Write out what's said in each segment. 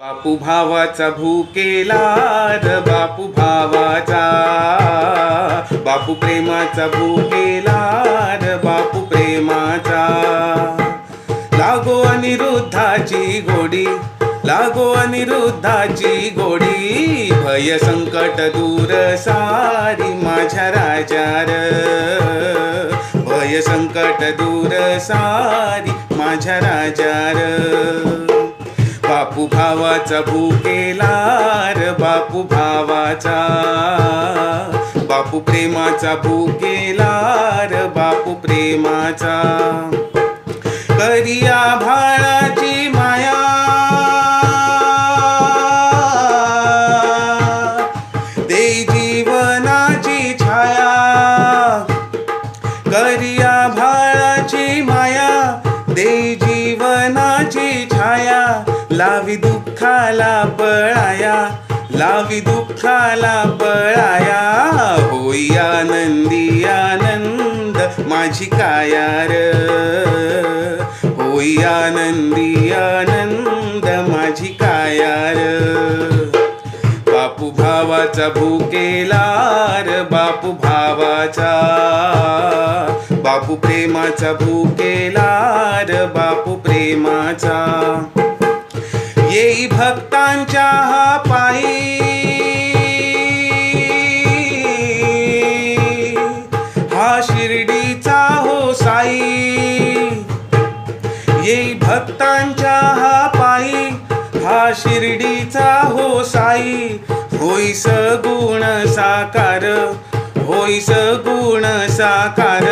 बापू भावाचा भूकेला र बापू भावाचा. बापू प्रेमाचा भूकेला र बापू प्रेमाचा. लागो अनिरुद्धाची गोडी लागो अनिरुद्धाची गोडी भय संकट दूर सारी माझ्या राजार. भय संकट दूर सारी माझ्या राजार. बापू भावाचा भूकेला र बापू भावाचा. बापू प्रेमाचा भूकेला र बापू प्रेमाचा. करिया भाळा लावी दुःखाला पळाया लावी दुःखाला पळाया. होई आनंदी आनंद माझी कायार. होई आनंदी आनंद माझी कायार. बापू भावाचा भूकेलार र बापू भावाचा. बापू प्रेमाचा भूकेलार र बापू प्रेमाचा. येई भक्तांच्या हा पायी. हा शिर्डीचा हो साई. येई भक्तांच्या हा पायी हा शिर्डीचा हो साई. होई सगुण साकार होई सगुण साकार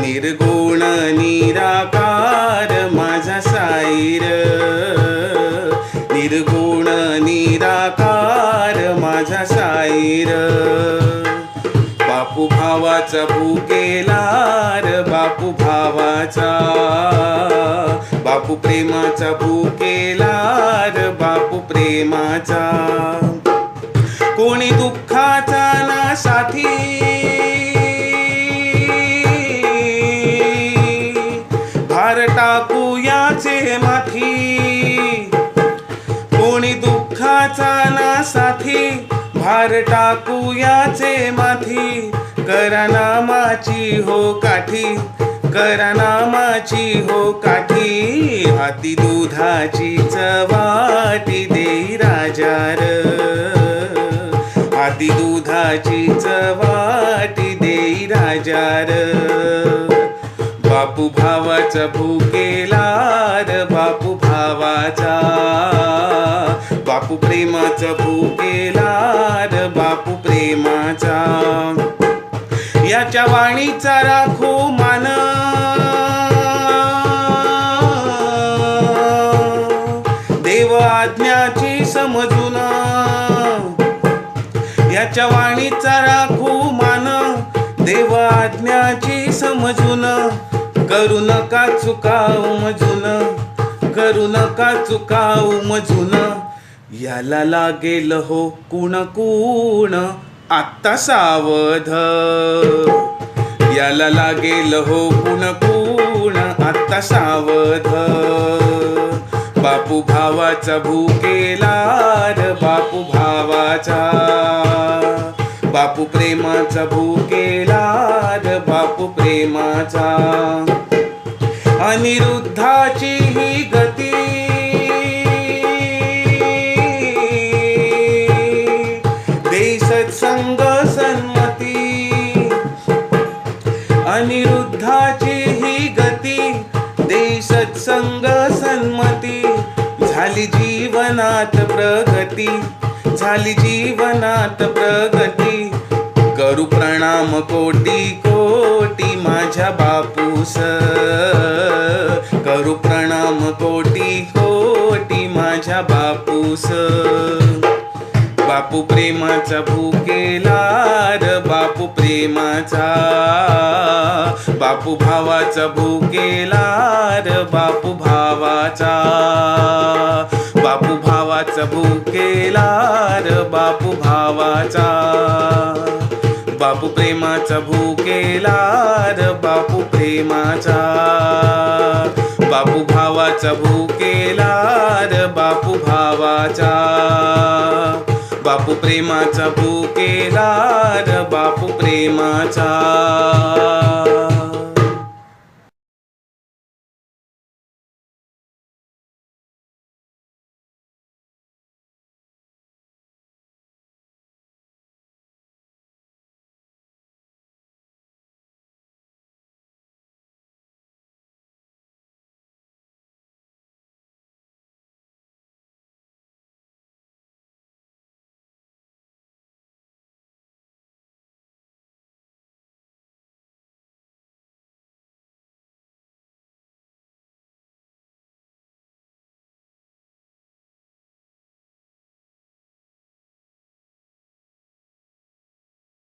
निर्गुण निराकार माझा साईर निर्गुण निराकार माझा साईर बापू भावाचा भूकेला र बापू भावाचा. बापू प्रेमाचा भूकेला र बापू प्रेमाचा. कोणी दुःखाचा ना साथी भार टाकू याचे माथी. करा नामाची हो काठी. करा नामाची हो काठी. हाती दुधाची चवाटी देई राजार. हाती दुधाची चवाटी देई राजार. बापू भावाचा भूकेला र बापू भावाचा. बापू प्रेमाचा भूकेला प्रेमाचा याच्या वाणीचा राखो मान. देव आज्ञाची समजून. याच्या वाणीचा राखू मान. देव आज्ञाची समजून. करू नका चुका उमजून करू नका चुका उमजून याला लागेल हो कुण कुण आत्ता सावध. याला लागेल हो कुण कुण आत्ता सावध. बापू भावाचा भूकेला बापू भावाचा. बापू प्रेमाचा भूकेला बापू प्रेमाचा. अनिरुद्धाची ही गती सत्संग सन्मती झाली जीवनात प्रगती झाली जीवनात प्रगती. करू प्रणाम कोटी कोटी माझ्या बापूस करू प्रणाम कोटी कोटी माझ्या बापूस बापू प्रेमाचा भूकेला र बापू प्रेमाचा बापू भावाचा भूकेला र बापू भावाचा. बापू भावाचा भूकेला र बापू भावाचा. बापू प्रेमाचा भूकेला र बापू प्रेमाचा. बापू भावाचा भूकेला र बापू भावाचा. बापू प्रेमाचा भुकेला र बापू प्रेमाचा.